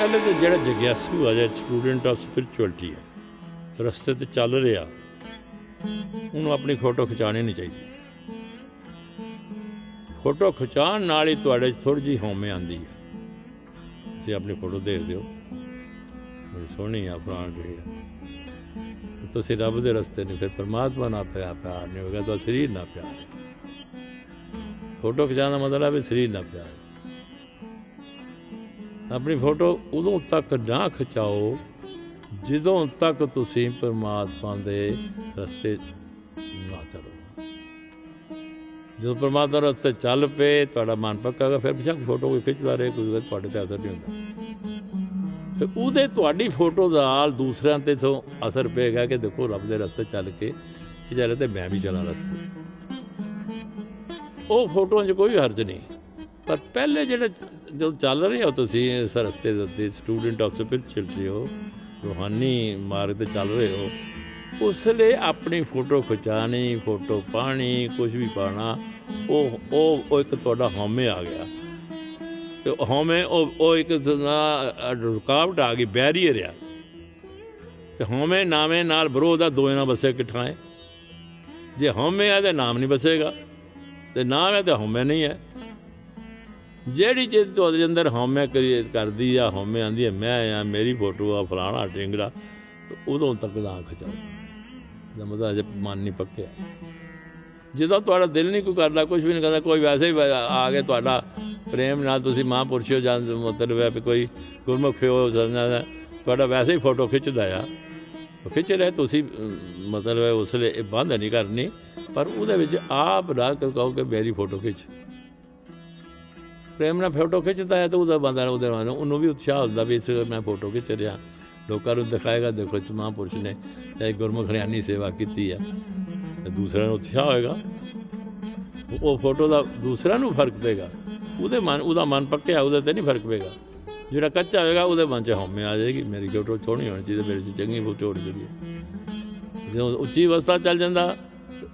ਜਿਹੜਾ ਜਗਿਆਸੂ ਆ ਜਾਂ ਸਟੂਡੈਂਟ ਆਫ ਸਪਿਰਚੁਅਲਿਟੀ ਹੈ ਰਸਤੇ ਤੇ ਚੱਲ ਰਿਹਾ, ਉਹਨੂੰ ਆਪਣੀ ਫੋਟੋ ਖਿਚਾਣੀ ਨਹੀਂ ਚਾਹੀਦੀ। ਫੋਟੋ ਖਿਚਾਉਣ ਨਾਲ ਹੀ ਤੁਹਾਡੇ 'ਚ ਥੋੜੀ ਜਿਹੀ ਹਉਮੈ ਆਂਦੀ ਹੈ ਤੁਸੀਂ ਆਪਣੀ ਫੋਟੋ ਦੇਖਦੇ ਹੋ ਬੜੀ ਸੋਹਣੀ ਆ, ਪ੍ਰਾਣ ਰਹੀ ਆ। ਤੁਸੀਂ ਰੱਬ ਦੇ ਰਸਤੇ ਨੇ ਫਿਰ ਪਰਮਾਤਮਾ ਨਾਲ ਪਿਆ ਪਿਆਰ ਨਹੀਂ ਹੋਗਾ ਤਾਂ ਸਰੀਰ ਨਾਲ ਪਿਆਰ ਫੋਟੋ ਖਿਚਾਉਣ ਦਾ ਮਤਲਬ ਹੈ ਸਰੀਰ ਨਾਲ ਪਿਆਰ ਆਪਣੀ ਫੋਟੋ ਉਦੋਂ ਤੱਕ ਨਾ ਖਿਚਾਓ, ਜਦੋਂ ਤੱਕ ਤੁਸੀਂ ਪਰਮਾਤਮਾ ਦੇ ਰਸਤੇ ਨਾ ਚੱਲੋ ਜਦੋਂ ਪਰਮਾਤਮਾ ਰਸਤੇ ਚੱਲ ਪਏ, ਤੁਹਾਡਾ ਮਨ ਪੱਕਾਗਾ ਫਿਰ ਬਿਸ਼ੱਕ ਫੋਟੋ ਕੋਈ ਖਿੱਚਦਾ ਰਹੇ, ਕੋਈ ਤੁਹਾਡੇ ਤੇ ਅਸਰ ਨਹੀਂ ਹੁੰਦਾ। ਫਿਰ ਉਹਦੇ ਤੁਹਾਡੀ ਫੋਟੋ ਦਾ ਨਾਲ ਦੂਸਰਿਆਂ ਤੇ ਤੋਂ ਅਸਰ ਪਏਗਾ ਕਿ ਦੇਖੋ ਰੱਬ ਦੇ ਰਸਤੇ ਚੱਲ ਕੇ, ਇਹ ਚੱਲੇ ਤੇ ਮੈਂ ਵੀ ਚੱਲਾਂ ਰਸਤੇ। ਉਹ ਫੋਟੋਆਂ 'ਚ ਕੋਈ ਹਰਜ ਨਹੀਂ। ਪਰ ਪਹਿਲੇ ਜਿਹੜੇ ਜਦੋਂ ਚੱਲ ਰਹੇ ਹੋ ਤੁਸੀਂ ਇਸ ਰਸਤੇ ਦੇ ਉੱਤੇ ਸਟੂਡੈਂਟ ਆਫ ਰਹੇ ਹੋ, ਰੂਹਾਨੀ ਮਾਰਗ ਤੇ ਚੱਲ ਰਹੇ ਹੋ, ਉਸ ਲਈ ਆਪਣੀ ਫੋਟੋ ਖਿਚਾਣੀ ਫੋਟੋ ਪਾਣੀ ਕੁਝ ਵੀ ਪਾਣਾ ਉਹ ਉਹ ਉਹ ਇੱਕ ਤੁਹਾਡਾ ਹਉਮੈ ਆ ਗਿਆ। ਤੇ ਹਉਮੈ, ਉਹ ਉਹ ਇੱਕ ਨਾ ਰੁਕਾਵਟ ਆ ਗਈ, ਬੈਰੀਅਰ ਆ। ਤੇ ਹਉਮੈ ਨਾਵੇਂ ਨਾਲ ਵਿਰੋਧ ਦਾ ਦੋਏ ਨਾਲ ਬਸੇ ਇਕੱਠਾ ਹੈ ਜੇ ਹਉਮੈ ਆ ਤੇ ਨਾਮ ਨਹੀਂ ਬਸੇਗਾ ਤੇ ਨਾਮ ਹੈ ਤੇ ਹਉਮੈ ਨਹੀਂ ਹੈ ਜਿਹੜੀ ਚੀਜ਼ ਤੁਹਾਡੇ ਅੰਦਰ ਹਉਮੈ ਕਰੀ ਕਰਦੀ ਆ, ਹਉਮੈ ਆਂਦੀ ਹੈ ਮੈਂ ਆ, ਮੇਰੀ ਫੋਟੋ ਆ, ਫਲਾਣਾ ਟਿੰਗੜਾ ਉਦੋਂ ਤੱਕ ਨਾ ਖਚਾਓ। ਦਾ ਮਤਲਬ ਅਜੇ ਮਨ ਨਹੀਂ ਪੱਕਿਆ। ਜਦੋਂ ਤੁਹਾਡਾ ਦਿਲ ਨਹੀਂ ਕੋਈ ਕਰਦਾ ਕੁਝ ਵੀ ਨਹੀਂ ਕਰਦਾ, ਕੋਈ ਵੈਸੇ ਹੀ ਆ ਕੇ ਤੁਹਾਡਾ ਪ੍ਰੇਮ ਨਾਲ ਤੁਸੀਂ ਮਹਾਂਪੁਰਸ਼ ਹੋ ਜਾਂ ਮਤਲਬ ਹੈ ਵੀ ਕੋਈ ਗੁਰਮੁਖ ਹੋ ਜਾਂਦਾ ਤੁਹਾਡਾ ਵੈਸੇ ਹੀ ਫੋਟੋ ਖਿੱਚਦਾ ਆ। ਉਹ ਖਿੱਚ ਰਿਹਾ ਤੁਸੀਂ, ਮਤਲਬ ਹੈ, ਉਸ ਲਈ ਇਹ ਬੰਦ ਨਹੀਂ ਕਰਨੀ, ਪਰ ਉਹਦੇ ਵਿੱਚ ਆਪ ਨਾ ਕਹੋ ਕਿ ਮੇਰੀ ਫੋਟੋ ਖਿੱਚ। ਪ੍ਰੇਮ ਨਾਲ ਫੋਟੋ ਖਿੱਚਦਾ ਹੈ ਤਾਂ ਉਹਦਾ ਬੰਦਾ ਉਹਦੇ ਨਾਲ ਉਹਨੂੰ ਵੀ ਉਤਸ਼ਾਹ ਹੁੰਦਾ ਵੀ ਇਸ ਮੈਂ ਫੋਟੋ ਖਿੱਚ ਰਿਹਾ। ਲੋਕਾਂ ਨੂੰ ਦਿਖਾਏਗਾ, ਦੇਖੋ ਇਸ ਮਹਾਂਪੁਰਸ਼ ਨੇ ਇਹ ਗੁਰਮੁਖ ਰਿਆਨੀ ਸੇਵਾ ਕੀਤੀ ਹੈ ਤੇ ਦੂਸਰਿਆਂ ਨੂੰ ਉਤਸ਼ਾਹ ਹੋਏਗਾ। ਉਹ ਫੋਟੋ ਦਾ ਦੂਸਰਿਆਂ ਨੂੰ ਫ਼ਰਕ ਪਏਗਾ। ਉਹਦੇ ਮਨ ਉਹਦਾ ਮਨ ਪੱਕਿਆ, ਉਹਦੇ ਤੇ ਨਹੀਂ ਫ਼ਰਕ ਪਏਗਾ। ਜਿਹੜਾ ਕੱਚਾ ਹੋਏਗਾ, ਉਹਦੇ ਮਨ 'ਚ ਹਉਮੈ ਆ ਜਾਏਗੀ। ਮੇਰੀ ਫੋਟੋ ਸੋਹਣੀ ਹੋਣੀ ਚਾਹੀਦੀ, ਮੇਰੇ 'ਚ ਚੰਗੀ ਫੋਟੋ ਹੋਣੀ ਚਾਹੀਦੀ ਹੈ। ਜਦੋਂ ਉੱਚੀ ਅਵਸਥਾ ਚੱਲ ਜਾਂਦਾ,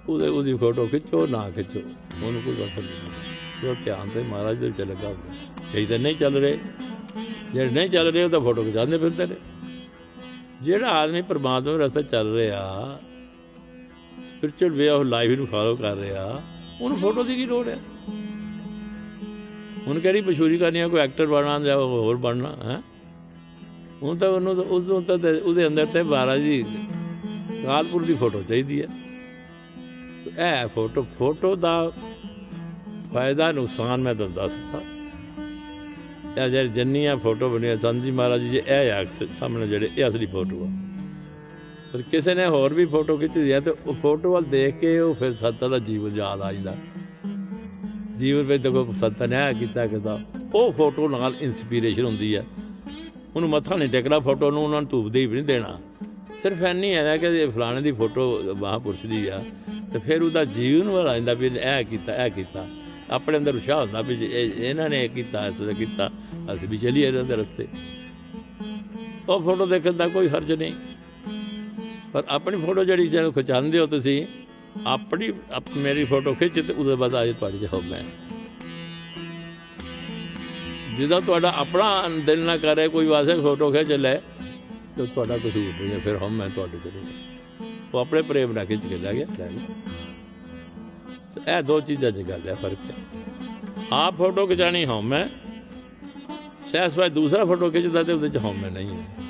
ਉਹਦੇ ਉਹਦੀ ਫੋਟੋ ਖਿੱਚੋ, ਨਾ ਖਿੱਚੋ। ਉਹਨੂੰ ਕੋਈ ਅਸਰ ਨਹੀਂ। ਜੋ ਧਿਆਨ ਤੇ ਮਹਾਰਾਜ ਦੇ ਵਿੱਚ ਲੱਗਾ ਹੁੰਦਾ ਕਈ ਤਾਂ ਨਹੀਂ ਚੱਲ ਰਹੇ। ਜਿਹੜੇ ਨਹੀਂ ਚੱਲ ਰਹੇ, ਉਹ ਤਾਂ ਫੋਟੋ ਖਿਚਾਉਂਦੇ ਫਿਰਦੇ ਨੇ। ਜਿਹੜਾ ਆਦਮੀ ਪਰਮਾਤਮਾ ਦੇ ਰਸਤੇ ਚੱਲ ਰਿਹਾ ਸਪਿਰਚੁਅਲ ਵੇ ਆਫ ਲਾਈਫ ਨੂੰ ਫਾਲੋ ਕਰ ਰਿਹਾ, ਉਹਨੂੰ ਫੋਟੋ ਦੀ ਕੀ ਲੋੜ ਹੈ? ਹੁਣ ਕਿਹੜੀ ਮਸ਼ਹੂਰੀ ਕਰਨੀ ਹੈ? ਕੋਈ ਐਕਟਰ ਬਣਨਾ ਜਾਂ ਹੋਰ ਬਣਨਾ, ਹੈ? ਹੁਣ ਤਾਂ ਉਹਨੂੰ ਉਦੋਂ ਤਾਂ ਉਹਦੇ ਅੰਦਰ ਤੇ ਮਹਾਰਾਜ ਜੀ ਕਾਲਪੁਰ ਦੀ ਫੋਟੋ ਚਾਹੀਦੀ ਹੈ। ਇਹ ਫੋਟੋ ਫੋਟੋ ਦਾ ਫਾਇਦਾ ਨੁਕਸਾਨ ਮੈਂ ਤੁਹਾਨੂੰ ਦੱਸਦਾ ਇਹ ਜਿਹੜੇ ਜੰਨੀਆਂ ਫੋਟੋ ਬਣੀਆਂ ਸੰਤ ਜੀ ਮਹਾਰਾਜ ਜੀ, ਇਹ ਆ ਸਾਹਮਣੇ ਜਿਹੜੇ, ਇਹ ਅਸਲੀ ਫੋਟੋ ਆ। ਪਰ ਕਿਸੇ ਨੇ ਹੋਰ ਵੀ ਫੋਟੋ ਖਿੱਚੀ ਹੈ ਤੇ ਉਹ ਫੋਟੋ ਵੱਲ ਦੇਖ ਕੇ ਉਹ ਫਿਰ ਸੱਤਾ ਦਾ ਜੀਵਨ ਯਾਦ ਆ ਜਾਂਦਾ। ਜੀਵਨ ਵਿੱਚ ਦੇਖੋ ਸੱਤਾ ਨੇ ਇਹ ਕੀਤਾ ਕਿਦਾ ਉਹ ਫੋਟੋ ਨਾਲ ਇਨਸਪੀਰੇਸ਼ਨ ਹੁੰਦੀ ਆ। ਉਹਨੂੰ ਮੱਥਾ ਨਹੀਂ ਟੇਕਣਾ ਫੋਟੋ ਨੂੰ, ਉਹਨਾਂ ਨੂੰ ਧੂਪ ਦੇ ਵੀ ਨਹੀਂ ਦੇਣਾ। ਸਿਰਫ ਐਨੀ ਹੈ ਕਿ ਇਹ ਫਲਾਣੇ ਦੀ ਫੋਟੋ ਮਹਾਂਪੁਰਸ਼ ਦੀ ਆ ਤੇ ਫਿਰ ਉਹਦਾ ਜੀਵਨ ਵਾਲਾ ਜਾਂਦਾ ਵੀ ਇਹ ਕੀਤਾ ਇਹ ਕੀਤਾ। ਆਪਣੇ ਅੰਦਰ ਉਸ਼ਾਹ ਹੁੰਦਾ ਵੀ ਜੇ ਇਹ- ਇਹਨਾਂ ਨੇ ਇਹ ਕੀਤਾ, ਇਸ ਤਰ੍ਹਾਂ ਕੀਤਾ, ਅਸੀਂ ਵੀ ਚਲੀਏ ਇਹਨਾਂ ਦੇ ਰਸਤੇ। ਉਹ ਫੋਟੋ ਦੇਖਣ ਦਾ ਕੋਈ ਹਰਜ ਨਹੀਂ। ਪਰ ਆਪਣੀ ਫੋਟੋ ਜਿਹੜੀ ਜਦੋਂ ਖਿਚਾਉਂਦੇ ਹੋ ਤੁਸੀਂ, ਆਪਣੀ ਮੇਰੀ ਫੋਟੋ ਖਿੱਚ ਤੇ ਉਹਦੇ ਬਾਅਦ ਆਜੇ ਤੁਹਾਡੇ ਚ ਹਉਮੈ ਜਦੋਂ ਤੁਹਾਡਾ ਆਪਣਾ ਦਿਲ ਨਾ ਕਰੇ, ਕੋਈ ਵਾਸੇ ਫੋਟੋ ਖਿੱਚ ਲੈ, ਤੇ ਤੁਹਾਡਾ ਕਸੂਰ ਨਹੀਂ ਹੈ, ਫਿਰ ਹਉਮੈ ਤੁਹਾਡੇ ਚ ਨਹੀਂ ਉਹ ਆਪਣੇ ਪ੍ਰੇਮ ਨਾਲ ਖਿੱਚ ਕੇ ਲੈ ਗਿਆ ਲੈ ਗਿਆ। ਇਹ ਦੋ ਚੀਜ਼ਾਂ 'ਚ ਗੱਲ ਹੈ, ਫ਼ਰਕ ਹੈ। ਆਪ ਫੋਟੋ ਖਿਚਾਣੀ ਹਉਮੈ ਸਹਿਸ ਭਾਈ ਦੂਸਰਾ ਫੋਟੋ ਖਿੱਚਦਾ ਤੇ ਉਹਦੇ ਚ ਹਉਮੈ ਨਹੀਂ ਹੈ।